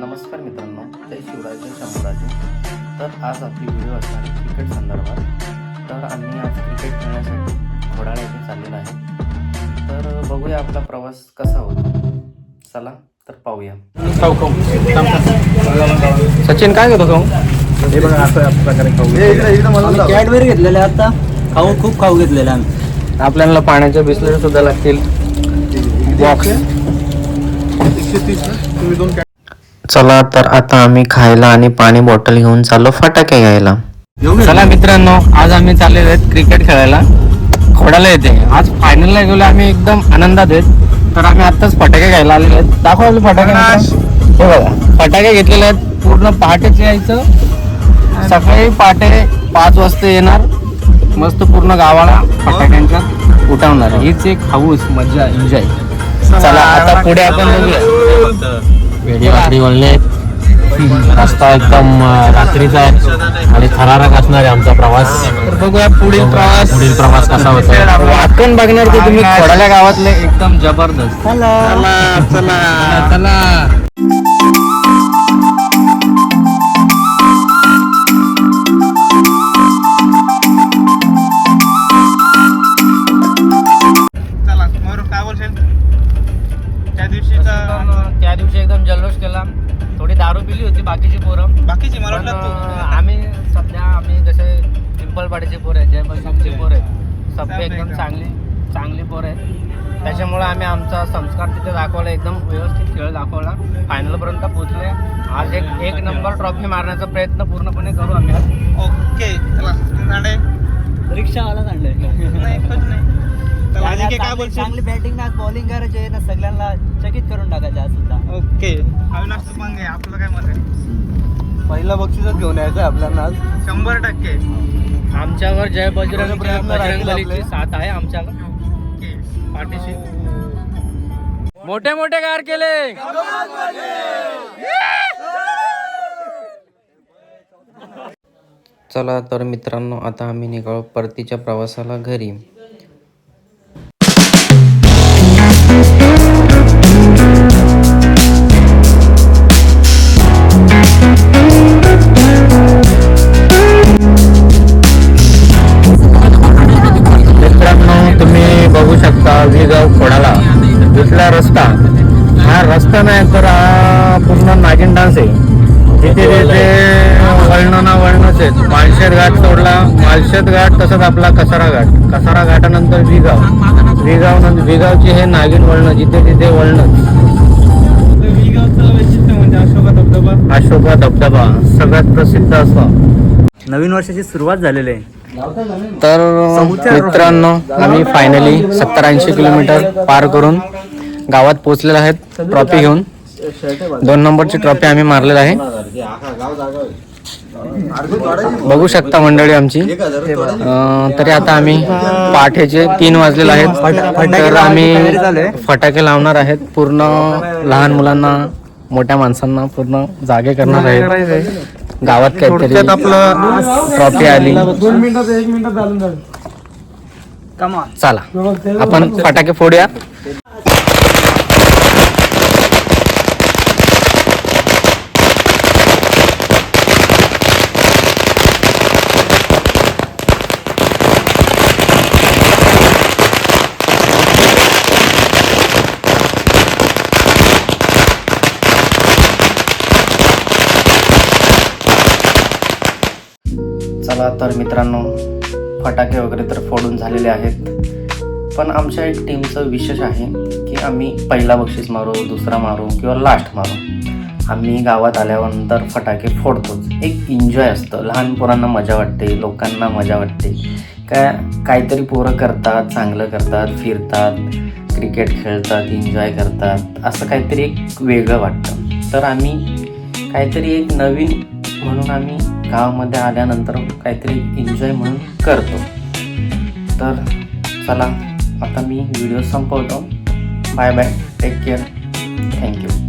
नमस्कार मित्रांनो जय शिवराय जय शंभूराजे तर आज आपली व्हिडिओ असणार आहे क्रिकेट संदर्भात. तर आम्ही आज क्रिकेट खेळण्यासाठी घोडाळा येथे चाललेलो आहे. तर बघूया आपला प्रवास कसा होतो. चला तर पाहूया. सचिन काय घेतो खाऊ हे बघा असं प्रकारे खाऊ. कॅडबरी घेतलेले आता. खाऊ खूप खाऊ घेतलेले आम्ही. आपल्याला पाण्याच्या बिस्लरी सुद्धा लागतील. बॉक्स एकशे तीस ना? तुम्ही दोन चला तर आता आम्ही खायला आणि पाणी बॉटल घेऊन चाललो फटाके घ्यायला. चला मित्रांनो आज आम्ही चाललेलो आहेत क्रिकेट खेळायला. खोडाला येते. आज फायनलला गेलो आम्ही एकदम आनंदात आहेत. तर आम्ही आत्ताच फटाके घ्यायला आलेलो आहेत. दाखवा आपले फटाके. हे बघा फटाके घेतलेले आहेत. पूर्ण पहाटेच यायचं. सकाळी पहाटे पाच वाजता येणार. मस्त पूर्ण गावाला फटाक्यांच्या उठवणार. हीच एक हाऊस मजा एन्जॉय चला आता पुढे आपण बघूया. वेडी वाकडी वळणे रस्ता एकदम रात्रीचा आहे. आणि थरारक असणार आहे आमचा प्रवास. तर बघूया पुढील प्रवास. पुढील प्रवास कसा होतो. वाकण बघणार तर तुम्ही खोडाल्या गावातले एकदम जबरदस्त. चला चला. चला. जल्लोष केला. थोडी दारू पिली होती बाकीची पोरं. बाकीची मला पण, वाटलं अं, तू आम्ही सध्या आम्ही जसे पिंपलपाडीचे पोर आहेत जय बलशामचे पोर आहेत. सभ्य एकदम चांगली चांगली पोर आहेत. त्याच्यामुळे आम्ही आमचा संस्कार तिथे दाखवला एकदम व्यवस्थित खेळ दाखवला. फायनलपर्यंत पोहोचले. आज एक एक नंबर ट्रॉफी मारण्याचा प्रयत्न पूर्णपणे करू आम्ही. ओके चला झाडे. रिक्षावाला आणलंय नाही खुश नाही. काय बोलशील? चांगली बॅटिंग ना बॉलिंग करायची आहे ना सगळ्यांना चकित करून टाकायचे आज सुद्धा. ओके. अविनाश आपलं काय मत आहे? पहिला बक्षीसच घेऊन यायचं आपल्याला आज. शंभर टक्के. आमच्यावर जय बजरंग प्रयत्न राहतील बजरंग बलीची. साथ आहे आमच्या ओके. पाठीशी. मोठे मोठे कार केले. चला तर मित्रांनो आता आम्ही निघालो परतीच्या प्रवासाला घरी. इथला रस्ता. हा रस्ता नाही तर हा पूर्ण नागिन डान्स आहे. तिथे तिथे वळण ना वळणच आहेत. माळशेत घाट सोडला. माळशेत घाट तसंच आपला कसारा घाट. कसारा घाटानंतर विगाव. विगाव नंतर विगावची हे नागिन वळण जिथे तिथे वळण. अशोका धबधबा सगळ्यात प्रसिद्ध असा नवीन वर्षाची सुरुवात झालेली आहे. तर मित्रांनो आम्ही फायनली सत्तर ऐंशी किलोमीटर पार करून गावात पोहोचलेलो आहेत. ट्रॉफी घेऊन. दोन नंबरची ट्रॉफी आम्ही मारलेला आहे. बघू शकता मंडळी आमची. तरी आता आम्ही पहाटेचे तीन वाजलेले आहेत. तर आम्ही फटाके लावणार आहेत. पूर्ण लहान मुलांना मोठ्या माणसांना पूर्ण जागे करणार आहेत. गावात काहीतरी आपलं ट्रॉफी आली. चला. आपण फटाके फोडूया. चला तर मित्रांनो फटाके वगैरे तर फोडून झालेले आहेत. पण आमच्या एक टीमचं विशेष आहे की आम्ही पहिला बक्षीस मारू दुसरा मारू किंवा लास्ट मारू. आम्ही गावात आल्यानंतर फटाके फोडतोच. एक एन्जॉय असतं. लहान पोरांना मजा वाटते लोकांना मजा वाटते. काय काहीतरी पोरं करतात चांगलं करतात फिरतात क्रिकेट खेळतात एन्जॉय करतात. असं काहीतरी एक वेगळं वाटतं. तर आम्ही काहीतरी एक नवीन म्हणून आम्ही गावामध्ये आल्यानंतर काहीतरी एन्जॉय म्हणून करतो. तर चला आता मी व्हिडिओ संपवतो. Bye bye take care thank you